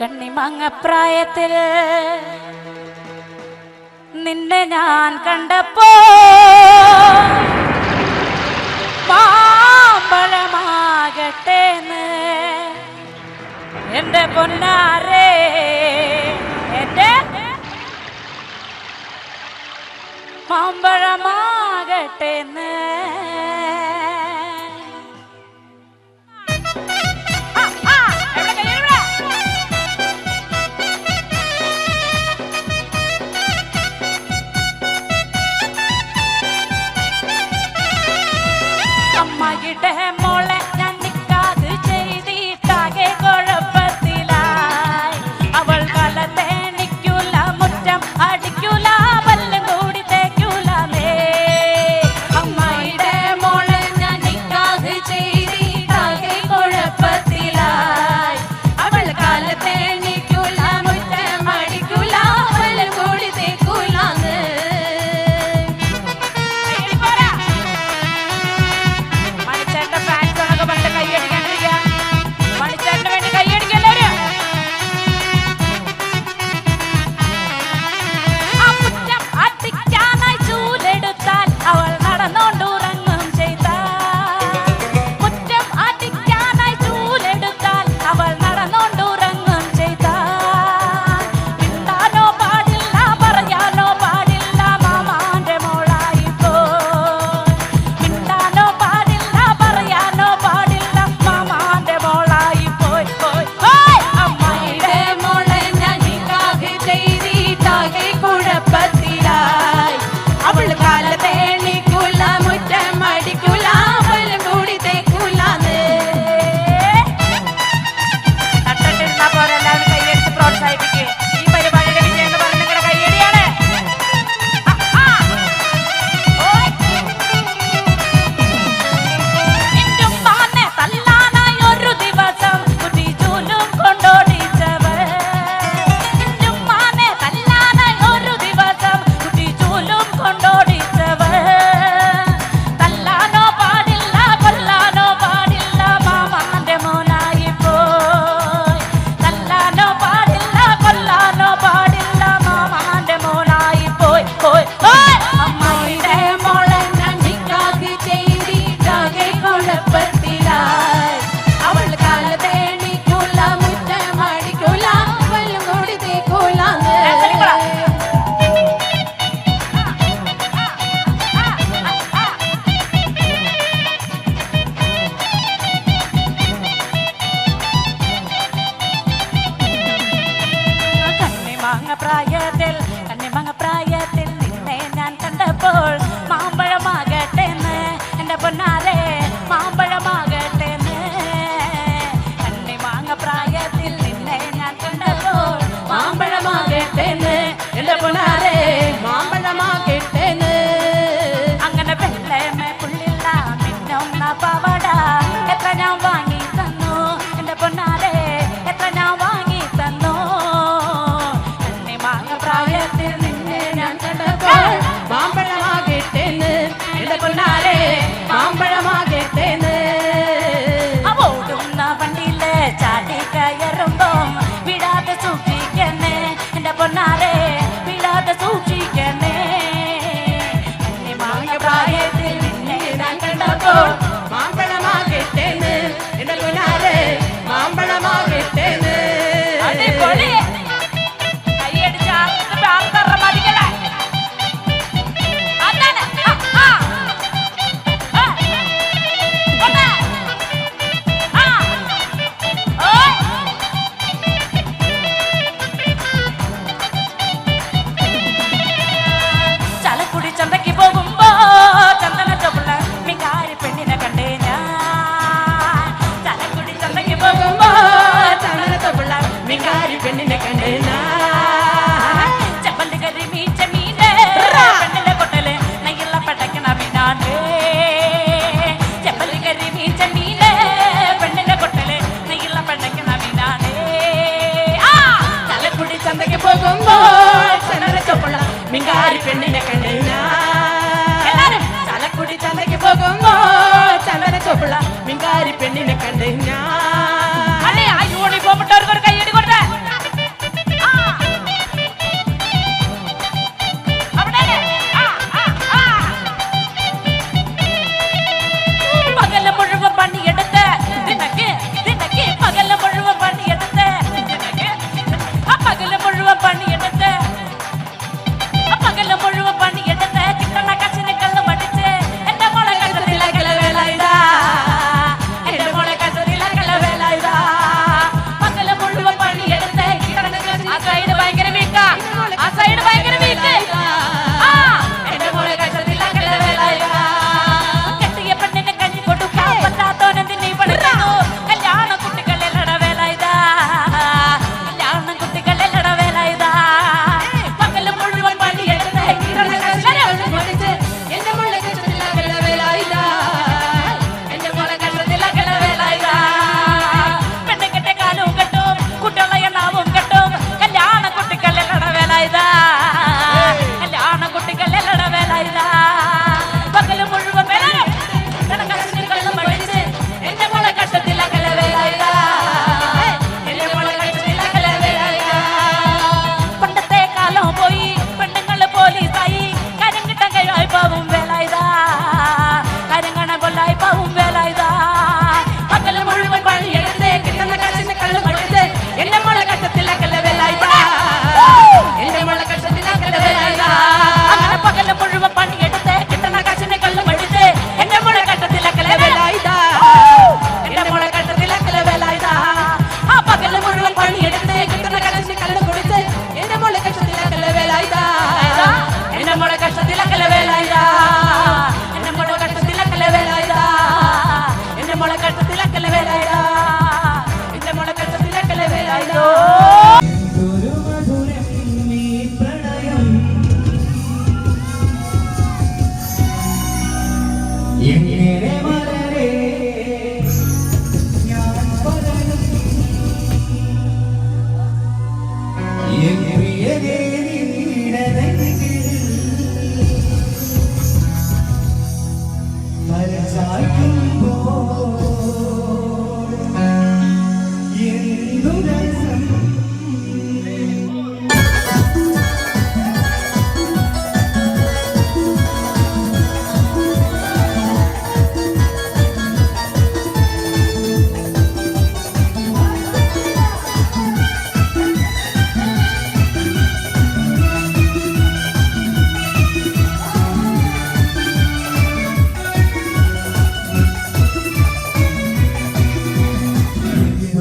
കണ്ണിമങ്ങപ്രായത്തിൽ നിന്നെ ഞാൻ കണ്ടപ്പോ പാമ്പഴമാകട്ടെ എന്റെ പൊന്നാരേ എന്റെ പാമ്പഴമാകട്ടെ para പാരി പെണ്ണിനെ കണ്ടല്ല ചലക്കുടി ചന്തയ്ക്ക് പോകുമ്പോ ചന്ദന ചോപ്പുള്ള മിങ്കാരി പെണ്ണിനെ കണ്ടല്ല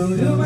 그려